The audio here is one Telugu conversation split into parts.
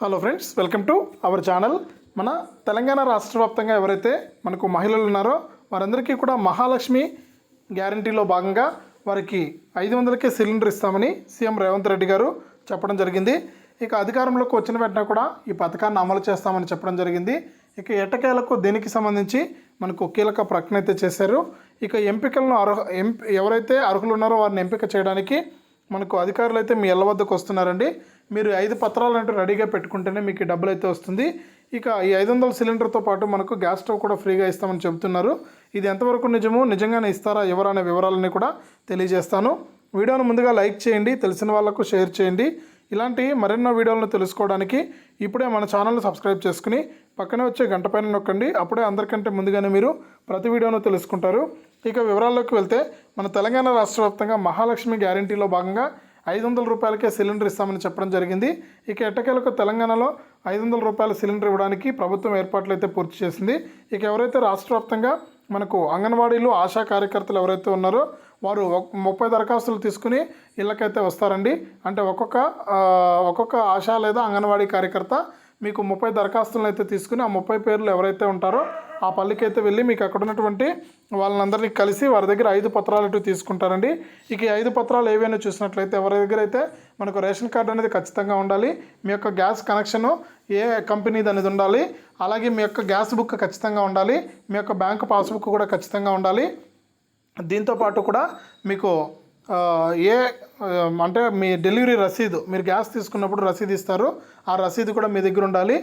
Hello friends welcome to our channel మన తెలంగాణ రాష్ట్ర వ్యాప్తంగా ఎవరైతే మనకు మహిళలు ఉన్నారో వారందరికీ కూడా మహాలక్ష్మి గ్యారంటీలో భాగంగా వారికి ఐదు వందలకే సిలిండర్ ఇస్తామని సీఎం రేవంత్ రెడ్డి గారు చెప్పడం జరిగింది. ఇక అధికారంలోకి వచ్చిన వెంటనే కూడా ఈ పథకాన్ని అమలు చేస్తామని చెప్పడం జరిగింది. ఇక ఎట్టకేలకు దీనికి సంబంధించి మనకు కీలక ప్రకటన అయితే చేశారు. ఇక ఎంపికలను అర్హ ఎంపి ఎవరైతే అర్హులు ఉన్నారో వారిని ఎంపిక చేయడానికి మనకు అధికారులు అయితే మీ ఇళ్ళ వద్దకు వస్తున్నారండి. మీరు ఐదు పత్రాలు అంటూ రెడీగా పెట్టుకుంటేనే మీకు డబ్బులు అయితే వస్తుంది. ఇక ఈ ఐదు వందల సిలిండర్తో పాటు మనకు గ్యాస్ స్టవ్ కూడా ఫ్రీగా ఇస్తామని చెబుతున్నారు. ఇది ఎంతవరకు నిజమో నిజంగానే ఇస్తారా ఎవరు అనే వివరాలని కూడా తెలియజేస్తాను. వీడియోను ముందుగా లైక్ చేయండి తెలిసిన వాళ్ళకు షేర్ చేయండి. ఇలాంటి మరెన్నో వీడియోలను తెలుసుకోవడానికి ఇప్పుడే మన ఛానల్ను సబ్స్క్రైబ్ చేసుకుని పక్కనే వచ్చే గంట పైన నొక్కండి. అప్పుడే అందరికంటే ముందుగానే మీరు ప్రతి వీడియోను తెలుసుకుంటారు. ఇక వివరాల్లోకి వెళ్తే మన తెలంగాణ రాష్ట్ర వ్యాప్తంగా మహాలక్ష్మి గ్యారంటీలో భాగంగా ఐదు వందల రూపాయలకే సిలిండర్ ఇస్తామని చెప్పడం జరిగింది. ఇక ఎట్టకేలకు తెలంగాణలో ఐదు వందల రూపాయల సిలిండర్ ఇవ్వడానికి ప్రభుత్వం ఏర్పాట్లు అయితే పూర్తి చేసింది. ఇక ఎవరైతే రాష్ట్ర వ్యాప్తంగా మనకు అంగన్వాడీలు ఆశా కార్యకర్తలు ఎవరైతే ఉన్నారో వారు ముప్పై దరఖాస్తులు తీసుకుని ఇళ్ళకైతే వస్తారండి. అంటే ఒక్కొక్క ఒక్కొక్క ఆశా లేదా అంగన్వాడీ కార్యకర్త మీకు ముప్పై దరఖాస్తులను అయితే తీసుకుని ఆ ముప్పై పేర్లు ఎవరైతే ఉంటారో ఆ పల్లికి అయితే వెళ్ళి మీకు అక్కడ ఉన్నటువంటి వాళ్ళందరినీ కలిసి వారి దగ్గర ఐదు పత్రాలు ఇటు తీసుకుంటారండి. ఇక ఈ ఐదు పత్రాలు ఏవైనా చూసినట్లయితే ఎవరి దగ్గర అయితే మనకు రేషన్ కార్డు అనేది ఖచ్చితంగా ఉండాలి. మీ యొక్క గ్యాస్ కనెక్షను ఏ కంపెనీది అనేది ఉండాలి. అలాగే మీ యొక్క గ్యాస్ బుక్ ఖచ్చితంగా ఉండాలి. మీ యొక్క బ్యాంక్ పాస్బుక్ కూడా ఖచ్చితంగా ఉండాలి. దీంతో పాటు కూడా మీకు ఏ అంటే మీ డెలివరీ రసీదు మీరు గ్యాస్ తీసుకున్నప్పుడు రసీదు ఇస్తారు. ఆ రసీదు కూడా మీ దగ్గర ఉండాలి.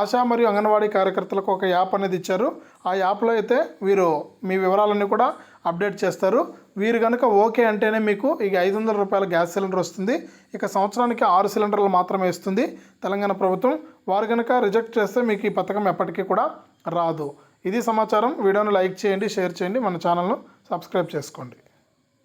ఆశా మరియు అంగన్వాడీ కార్యకర్తలకు ఒక యాప్ అనేది ఇచ్చారు. ఆ యాప్లో అయితే వీరు మీ వివరాలన్నీ కూడా అప్డేట్ చేస్తారు. వీరు కనుక ఓకే అంటేనే మీకు ఇక ఐదు వందల రూపాయల గ్యాస్ సిలిండర్ వస్తుంది. ఇక సంవత్సరానికి ఆరు సిలిండర్లు మాత్రమే ఇస్తుంది తెలంగాణ ప్రభుత్వం. వారు కనుక రిజెక్ట్ చేస్తే మీకు ఈ పథకం ఎప్పటికీ కూడా రాదు. ఇది సమాచారం. వీడియోను లైక్ చేయండి షేర్ చేయండి. మన ఛానల్ను సబ్స్క్రైబ్ చేసుకోండి.